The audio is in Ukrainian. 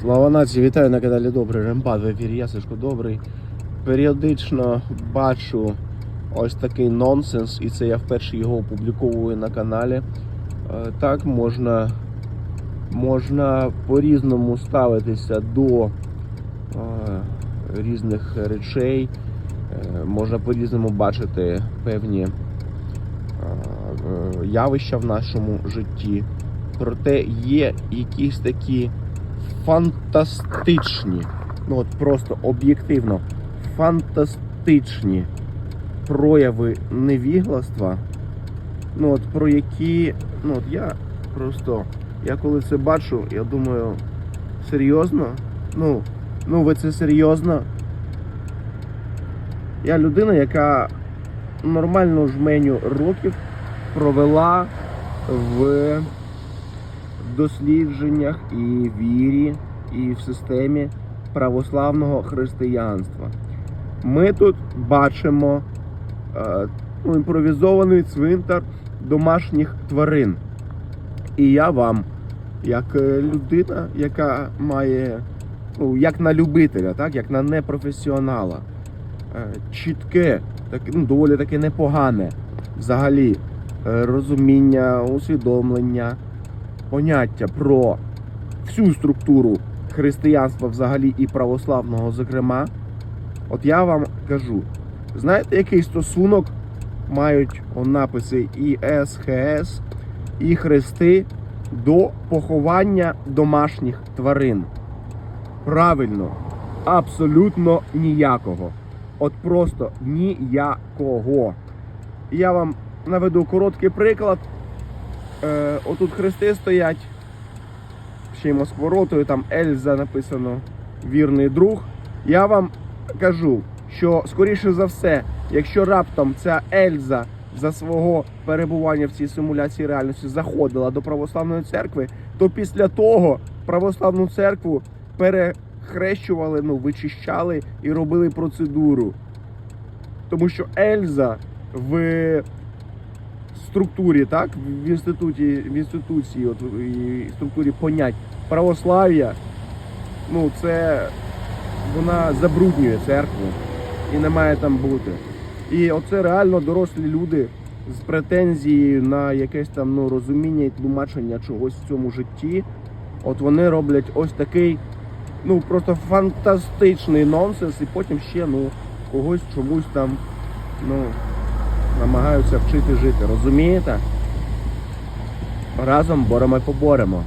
Слава нації, вітаю на каналі Добрий Рембат в ефірі я Сашко Добрий. Періодично бачу ось такий нонсенс, і це я вперше його опубліковую на каналі. Е, Так можна, можна по-різному ставитися до е, різних речей, Е, можна по-різному бачити певні явища в нашому житті. Проте є якісь такі фантастичні, ну от просто об'єктивно фантастичні прояви невігластва. Ну от про які, ну от я просто, я коли це бачу, я думаю, серйозно? Ну, ну ви це серйозно? Я людина, яка нормальну жменю років провела в дослідженнях і вірі, і в системі православного християнства. Ми тут бачимо е, ну, імпровізований цвинтар домашніх тварин. І я вам, як е, людина, яка має, ну, як на любителя, так, як на непрофесіонала, е, чітке, так, ну, доволі таки непогане взагалі розуміння, усвідомлення, поняття про всю структуру християнства взагалі і православного, зокрема, от я вам кажу, знаєте, який стосунок мають написи і СХС, і хрести до поховання домашніх тварин? Правильно, абсолютно ніякого. От просто ніякого. Я вам наведу короткий приклад. Е, отут хрести стоять. Ще й Москворотою, там Ельза написано вірний друг. Я вам кажу, що скоріше за все, якщо раптом ця Ельза за свого перебування в цій симуляції реальності заходила до православної церкви, то після того православну церкву перехрещували, ну, вичищали і робили процедуру. Тому що Ельза в структурі, так, в інституті, в інституції, от і структурі понять православ'я, ну це вона забруднює церкву і не має там бути. І оце реально дорослі люди з претензією на якесь там ну, розуміння і тлумачення чогось в цьому житті. От вони роблять ось такий, ну просто фантастичний нонсенс, і потім ще ну когось чомусь там ну, намагаються вчити жити. Розумієте? Разом боремо і поборемо.